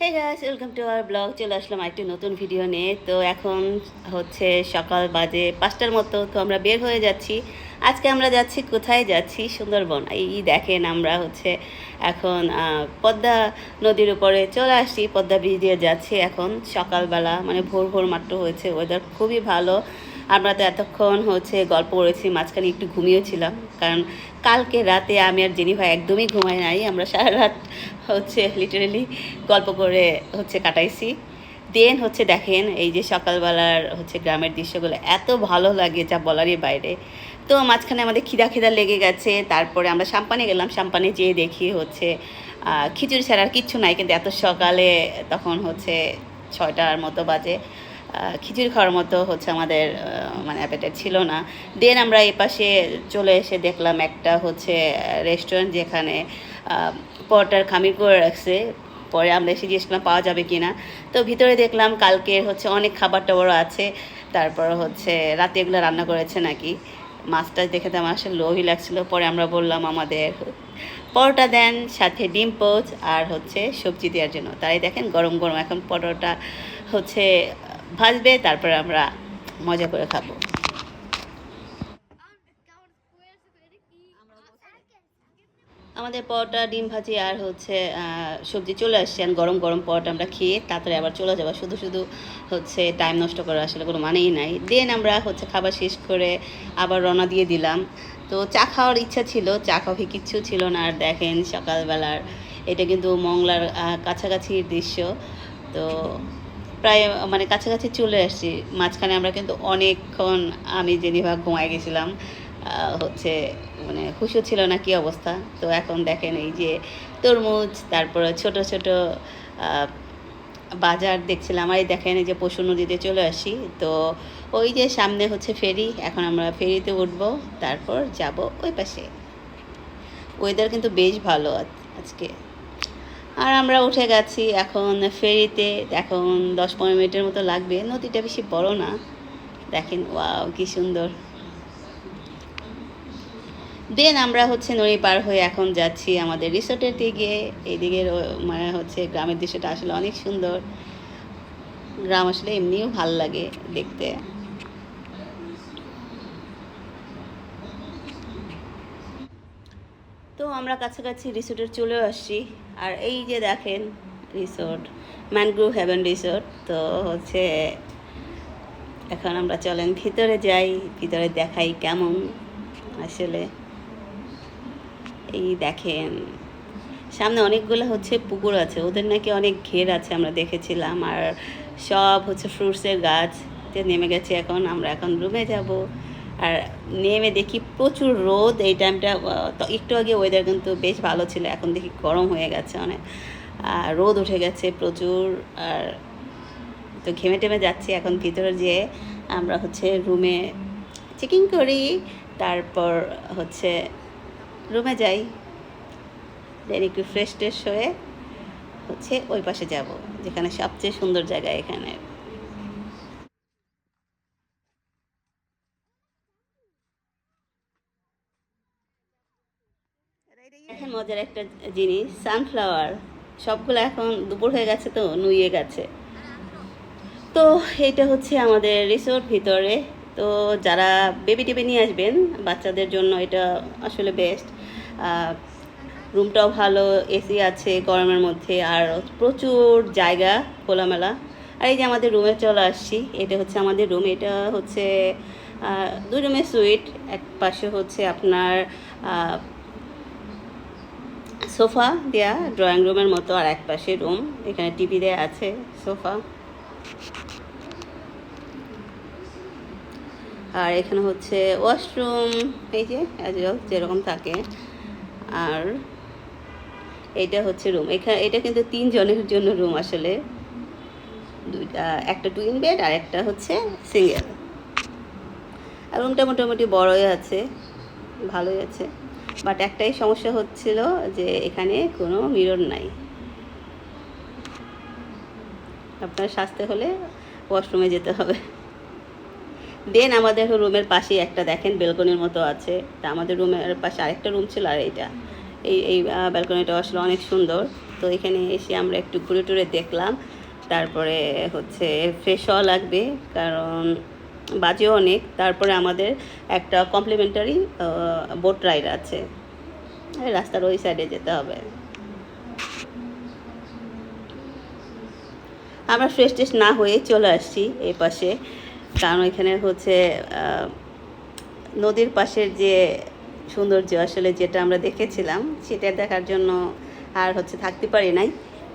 Hey guys welcome to our blog চলে আসলাম একটি নতুন ভিডিও নিয়ে। তো এখন হচ্ছে সকাল বাজে পাঁচটার মতো, তো আমরা বের হয়ে যাচ্ছি। আজকে আমরা যাচ্ছি, কোথায় যাচ্ছি? সুন্দরবন। এই দেখেন আমরা হচ্ছে এখন পদ্মা নদীর উপরে চলে আসছি, পদ্মা ব্রিজ দিয়ে যাচ্ছি এখন সকালবেলা। মানে ভোর ভোর মাত্র হয়েছে ওয়েদার খুবই ভালো। আমরা তো এতক্ষণ হচ্ছে গল্প করেছি, মাঝখানে একটু ঘুমিয়েছিলাম। কারণ কালকে রাতে আমি আর জেনি ভাই একদমই ঘুমাই নাই, আমরা সারা রাত হচ্ছে লিটারেলি গল্প করে হচ্ছে কাটাইছি। দেন হচ্ছে দেখেন এই যে সকালবেলার হচ্ছে গ্রামের দৃশ্যগুলো, এত ভালো লাগে যা বলারই বাইরে। তো মাঝখানে আমাদের খিদা খিদা লেগে গেছে, তারপরে আমরা সাম্পানে গেলাম, সাম্পানে যেয়ে দেখি হচ্ছে খিচুড়ি ছাড়া আর কিচ্ছু নাই, কিন্তু এত সকালে তখন হচ্ছে ছয়টার মতো বাজে। খিচুড়ি খাওয়ার মতো হচ্ছে আমাদের মানে অ্যাপেটাইট ছিল না। দেন আমরা এই পাশে চলে এসে দেখলাম একটা হচ্ছে রেস্টুরেন্ট যেখানে পরোটার খামির করে রাখছে। পরে আমরা এসে জিজ্ঞেস করলাম, পাওয়া যাবে কি না তো ভিতরে দেখলাম কালকে হচ্ছে অনেক খাবার টাবারও আছে। তারপর হচ্ছে রাতে এগুলো রান্না করেছে নাকি? মাছটা দেখে তো আমার আসলে লোভই লাগছিল। পরে আমরা বললাম, আমাদের পরোটা দেন, সাথে ডিম পোচ আর হচ্ছে সবজি দেওয়ার জন্য। তাই দেখেন গরম গরম এখন পরোটা হচ্ছে ভাজবে, তারপরে আমরা মজা করে খাব। আমাদের পরোটা, ডিম ভাজি আর হচ্ছে সবজি চলে আসছে। গরম গরম পরোটা আমরা খেয়ে তাড়াতাড়ি আবার চলে যাব। শুধু শুধু হচ্ছে টাইম নষ্ট করার আসলে কোনো মানেই নাই। দেন আমরা হচ্ছে খাবার শেষ করে আবার রওনা দিয়ে দিলাম। তো চা খাওয়ার ইচ্ছা ছিল, চা কফি কিচ্ছু ছিল না। আর দেখেন সকালবেলার, এটা কিন্তু মংলার কাছাকাছির দৃশ্য। তো প্রায় মানে কাছাকাছি চলে আসছি। মাঝখানে আমরা কিন্তু অনেকক্ষণ আমি, জেনিভা ঘুমায় গেছিলাম। হচ্ছে মানে খুশি ছিল না কি অবস্থা? তো এখন দেখেন এই যে তরমুজ, তারপরে ছোট ছোট বাজার দেখছিলাম। আর দেখেন এই যে পশু নদীতে চলে আসি। তো ওই যে সামনে হচ্ছে ফেরি। এখন আমরা ফেরিতে উঠবো, তারপর যাব ওই পাশে। ওয়েদার কিন্তু বেশ ভালো আজ- আজকে। আর আমরা উঠে গেছি এখন ফেরিতে। এখন দশ পনেরো মিনিটের মতো লাগবে। নদীটা বেশি বড় না। দেখেন, ওয়াও, কি সুন্দর। দেন আমরা হচ্ছে নদী পার হয়ে এখন যাচ্ছি আমাদের রিসোর্টের দিকে। এইদিকে মানে হচ্ছে গ্রামের দৃশ্যটা আসলে অনেক সুন্দর। গ্রাম আসলে এমনিও ভালো লাগে দেখতে। তো আমরা কাছাকাছি রিসোর্টে চলে আসছি। আর এই যে দেখেন রিসোর্ট, ম্যানগ্রোভ হেভেন রিসোর্ট, তো হচ্ছে এখন আমরা চলেন ভিতরে যাই, ভিতরে দেখাই কেমন আসলে। এই দেখেন, সামনে অনেকগুলো হচ্ছে পুকুর আছে, ওদের নাকি অনেক ঘের আছে আমরা দেখেছিলাম, আর সব হচ্ছে ফ্রুটসের গাছ যে নেমে গেছে এখন, আমরা এখন রুমে যাব, আর নেমে দেখি প্রচুর রোদ, এই টাইমটা একটু আগে ওয়েদার কিন্তু বেশ ভালো ছিল, এখন দেখি গরম হয়ে গেছে অনেক, আর রোদ উঠে গেছে প্রচুর, আর তো ঘেমে টেমে যাচ্ছি এখন ভিতরে যেয়ে, আমরা হচ্ছে রুমে চেকিং করি, তারপর হচ্ছে রুমে যাই। দেন একটু ফ্রেশ ট্রেশ হয়ে হচ্ছে ওই পাশে যাব, যেখানে সবচেয়ে সুন্দর জায়গা এখানে। এখন মজার একটা জিনিস সানফ্লাওয়ার সবগুলো এখন দুপুর হয়ে গেছে তো নুয়ে গেছে। তো এটা হচ্ছে আমাদের রিসোর্ট ভিতরে তো যারা বেবি টেবি নিয়ে আসবেন, বাচ্চাদের জন্য এটা আসলে বেস্ট রুমটাও ভালো এসি আছে গরমের মধ্যে, আর প্রচুর জায়গা খোলামেলা। আর এই যে আমাদের রুমে চলে আসছি, এটা হচ্ছে আমাদের রুম এটা হচ্ছে দুই রুমের সুইট এক পাশে হচ্ছে আপনার সোফা দেয়া ড্রয়িং রুমের মতো, আর এক পাশে রুম এখানে টিভি দেয়া আছে, সোফা। আর এখানে হচ্ছে ওয়াশরুম এই যে যেরকম থাকে। আর এটা হচ্ছে রুম এখানে এটা কিন্তু তিনজনের জন্য রুম আসলে। দুইটা, একটা টুইন বেড আর একটা হচ্ছে সিঙ্গেল আর রুমটা মোটামুটি বড়ই আছে, ভালোই আছে। বাট একটাই সমস্যা হচ্ছিল যে এখানে কোনো মিরর নাই। আপনার স্বাস্থ্য হলে ওয়াশরুমে যেতে হবে। দেন আমাদের রুমের পাশেই একটা দেখেন বেলকনির মতো আছে। তা আমাদের রুমের পাশে আরেকটা রুম ছিল আর এইটা। এই এই ব্যালকনিটা আসলে অনেক সুন্দর। তো এখানে এসে আমরা একটু ঘুরে টুরে দেখলাম। তারপরে হচ্ছে ফ্রেশ হওয়া লাগবে, কারণ বাজেও অনেক। তারপরে আমাদের একটা কমপ্লিমেন্টারি বোট রাইড আছে। রাস্তার ওই সাইডে যেতে হবে। আমরা ফ্রেশ টেস্ট না হয়ে চলে আসছি এই পাশে। কারণ এখানে হচ্ছে নদীর পাশের যে সৌন্দর্য আসলে যেটা আমরা দেখেছিলাম, সেটা দেখার জন্য আর হচ্ছে থাকতে পারি নাই।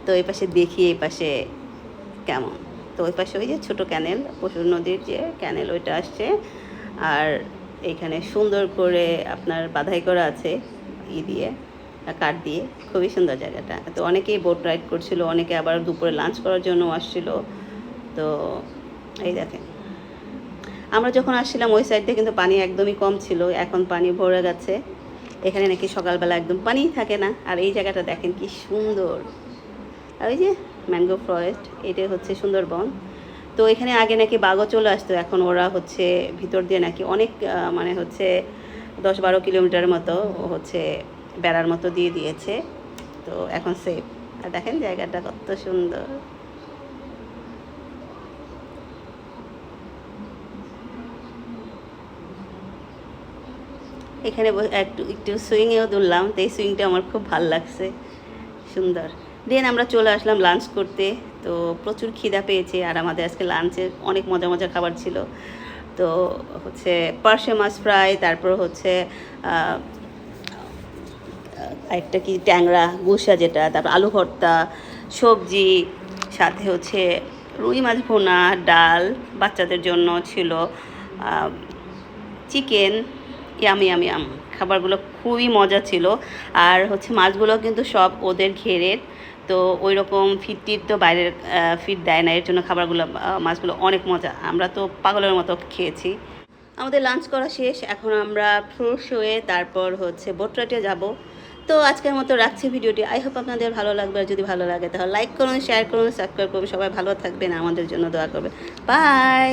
তো এই পাশে দেখি এই পাশে কেমন। তো ওই পাশে ওই যে ছোটো ক্যানেল, পশুর নদীর যে ক্যানেল, ওইটা আসছে। আর এইখানে সুন্দর করে আপনার বাধাই করা আছে ই দিয়ে, কাঠ দিয়ে। খুবই সুন্দর জায়গাটা। তো অনেকেই বোট রাইড করছিল, অনেকে আবার দুপুরে লাঞ্চ করার জন্য আসছিল। তো এই দেখেন। আমরা যখন আসছিলাম, ওই সাইড কিন্তু পানি একদমই কম ছিল। এখন পানি ভরে গেছে। এখানে নাকি সকালবেলা একদম পানিই থাকে না। আর এই জায়গাটা দেখেন কি সুন্দর। আর ওই যে ম্যাঙ্গো ফরেস্ট এটাই হচ্ছে সুন্দরবন। তো এখানে আগে নাকি বাঘও চলে আসতো, এখন ওরা হচ্ছে ভিতর দিয়ে নাকি অনেক মানে হচ্ছে দশ বারো কিলোমিটার মতো হচ্ছে বেড়ার মতো দিয়ে দিয়েছে। তো এখন সেফ আর দেখেন জায়গাটা কত সুন্দর। এখানে একটু একটু সুইংয়েও দুললাম তো এই সুইংটা আমার খুব ভালো লাগছে। সুন্দর। দেন আমরা চলে আসলাম লাঞ্চ করতে, তো প্রচুর খিদা পেয়েছে, আর আমাদের আজকে লাঞ্চে অনেক মজা মজা খাবার ছিল। তো হচ্ছে পার্শে মাছ ফ্রাই তারপর হচ্ছে একটা কি ট্যাংরা, গুসা যেটা, তারপর আলু ভর্তা, সবজি, সাথে হচ্ছে রুই মাছ ভোনা, ডাল বাচ্চাদের জন্য ছিল চিকেন ইয়াম ইয়াম ইয়াম। খাবারগুলো খুবই মজা ছিল। আর হচ্ছে মাছগুলো কিন্তু সব ওদের ঘেরের তো ওই রকম ফিটটির তো বাইরের ফিট দেয় না। এর জন্য খাবারগুলো মাছগুলো অনেক মজা। আমরা তো পাগলের মতো খেয়েছি। আমাদের লাঞ্চ করা শেষ। এখন আমরা ফ্রুটস হয়ে তারপর হচ্ছে বোটরাটে যাব। তো আজকের মতো রাখছি ভিডিওটি। আই হোপ আপনাদের ভালো লাগবে। আর যদি ভালো লাগে তাহলে লাইক করুন শেয়ার করুন সাবস্ক্রাইব করুন। সবাই ভালো থাকবেন। আমাদের জন্য দোয়া করবেন। বাই